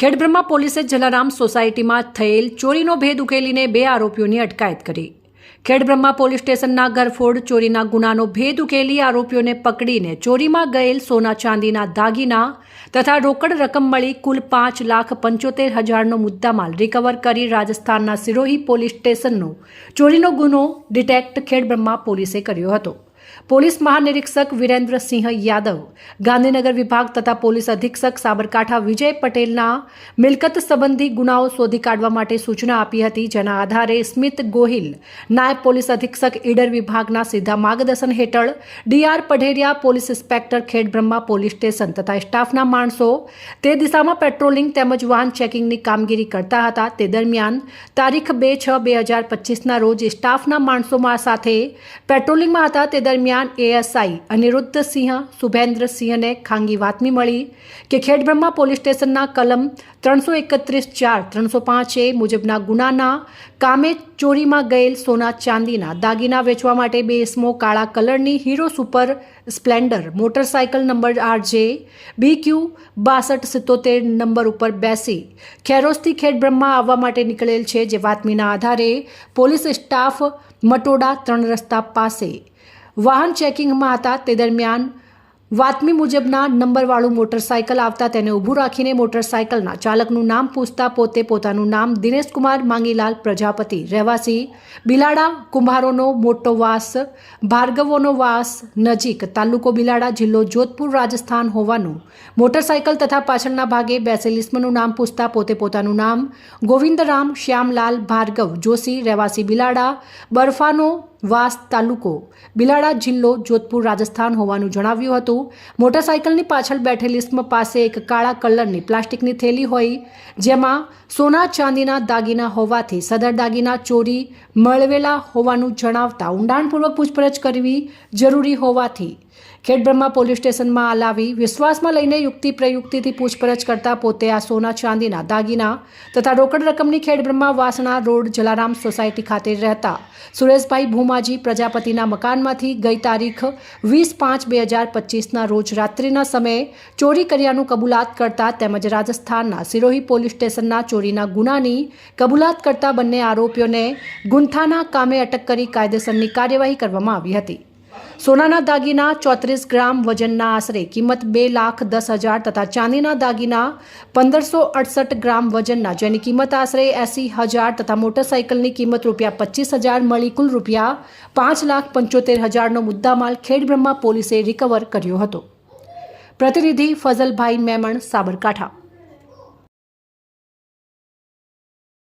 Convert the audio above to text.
ખેડબ્રહ્મા પોલીસે જલારામ સોસાયટીમાં થયેલ ચોરીનો ભેદ ઉકેલીને બે આરોપીઓની અટકાયત કરી. ખેડબ્રહ્મા પોલીસ સ્ટેશનના ઘરફોડ ચોરીના ગુનાનો ભેદ ઉકેલી આરોપીઓને પકડીને ચોરીમાં ગયેલ સોના ચાંદીના દાગીના તથા રોકડ રકમ મળી કુલ પાંચ લાખ પંચોતેર હજારનો મુદ્દામાલ રિકવર કરી રાજસ્થાનના સિરોહી પોલીસ સ્ટેશનનો ચોરીનો ગુનો ડિટેક્ટ ખેડબ્રહ્મા પોલીસે કર્યો હતો. પોલીસ મહાનિરીક્ષક વિરેન્દ્રસિંહ યાદવ, ગાંધીનગર વિભાગ તથા પોલીસ અધિક્ષક સાબરકાંઠા વિજય પટેલના મિલકત સંબંધી ગુનાઓ શોધી કાઢવા માટે સૂચના આપી હતી, જેના આધારે સ્મિત ગોહિલ, નાયબ પોલીસ અધિક્ષક ઈડર વિભાગના સીધા માર્ગદર્શન હેઠળ D R Padheriya police inspector Khedbrahma police station તથા સ્ટાફના માણસો તે દિશામાં પેટ્રોલિંગ તેમજ વાહન ચેકિંગની કામગીરી કરતા હતા. તે દરમિયાન તારીખ બે છ બે હજાર પચીસના રોજ સ્ટાફના માણસોમાં સાથે પેટ્રોલિંગમાં હતા. તે દરમિયાન એએસઆઈ અનિરુદ્ધસિંહ શુભેન્દ્રસિંહને ખાંગી વાતમી મળી કે ખેડબ્રહ્મા પોલીસ સ્ટેશનના કલમ ત્રણસો એકત્રીસ ચાર ત્રણસો પાંચ એ મુજબના ગુનાના કામે ચોરીમાં ગયેલ સોના ચાંદીના દાગીના વેચવા માટે બે ઇસમો કાળા કલરની Hero Super Splendor motorcycle number RJ, B Q બાસઠ સિત્તોતેર નંબર ઉપર બેસી ખેરોસથી ખેડબ્રહ્મા આવવા માટે નીકળેલ છે જે વાતમીના આધારે પોલીસ સ્ટાફ મટોડા ત્રણ રસ્તા પાસે વાહન ચેકિંગમાં હતા. તે દરમિયાન વાતમી મુજબના નંબરવાળું મોટરસાયકલ આવતા તેને ઊભું રાખીને મોટરસાયકલના ચાલકનું નામ પૂછતા પોતે પોતાનું નામ દિનેશકુમાર માંગીલાલ, પ્રજાપતિ, રહેવાસી, બિલાડા, કુંભારોનો મોટો વાસ, ભાર્ગવોનો વાસ, નજીક તાલુકો બિલાડા, જિલ્લો જોધપુર, રાજસ્થાન હોવાનું મોટરસાયકલ તથા પાછળના ભાગે બેસેલ ઇસ્મનું નામ પૂછતા પોતે પોતાનું નામ ગોવિંદરામ, શ્યામલાલ, ભાર્ગવ, જોશી, રહેવાસી બિલાડા, બરફાનો વાસ તાલુકો. બિલાડા જિલ્લો જોધપુર રાજસ્થાન હોવાનું જણાવ્યું હતું. મોટરસાયકલની પાછળ બેઠેલી સ્મ પાસે એક કાળા કલરની પ્લાસ્ટિકની થેલી હોય, જેમાં સોના ચાંદીના દાગીના હોવાથી સદર દાગીના ચોરી, મળવેલા હોવાનું જણાવતા ઊંડાણપૂર્વક પૂછપરછ કરવી જરૂરી હોવાથી ખેડબ્રહ્મા પોલીસ સ્ટેશનમાં લાવી વિશ્વાસમાં લઈને યુક્તિ પ્રયુક્તિથી પૂછપરછ કરતા પોતે આ સોના ચાંદીના દાગીના તથા રોકડ રકમની ખેડબ્રહ્મા વાસણા રોડ, જલારામ સોસાયટી ખાતે રહેતા સુરેશભાઈ ભૂમાજી પ્રજાપતિના મકાનમાંથી ગઈ તારીખ વીસ પાંચ બે હજાર પચીસના રોજ રાત્રિના સમયે ચોરી કર્યાનું કબૂલાત કરતા તેમજ રાજસ્થાનના સિરોહી પોલીસ સ્ટેશનના ચોરીના ગુનાની કબૂલાત કરતા બંને આરોપીઓને ગુંથાના કામે અટક કરી કાયદેસરની કાર્યવાહી કરવામાં આવી હતી. સોનાના દાગીના ચોત્રીસ ગ્રામ વજનના આશરે કિંમત બે લાખ દસ હજાર તથા ચાંદીના દાગીના પંદરસો અડસઠ ગ્રામ વજનના, જેની કિંમત આશરે એંસી હજાર તથા મોટરસાયકલની કિંમત રૂપિયા પચીસ હજાર મળી કુલ રૂપિયા પાંચ લાખ પંચોતેર હજારનો મુદ્દામાલ ખેડબ્રહ્મા પોલીસે રિકવર કર્યો હતો. પ્રતિનિધિ ફઝલભાઈ મેમણ, સાબરકાંઠા.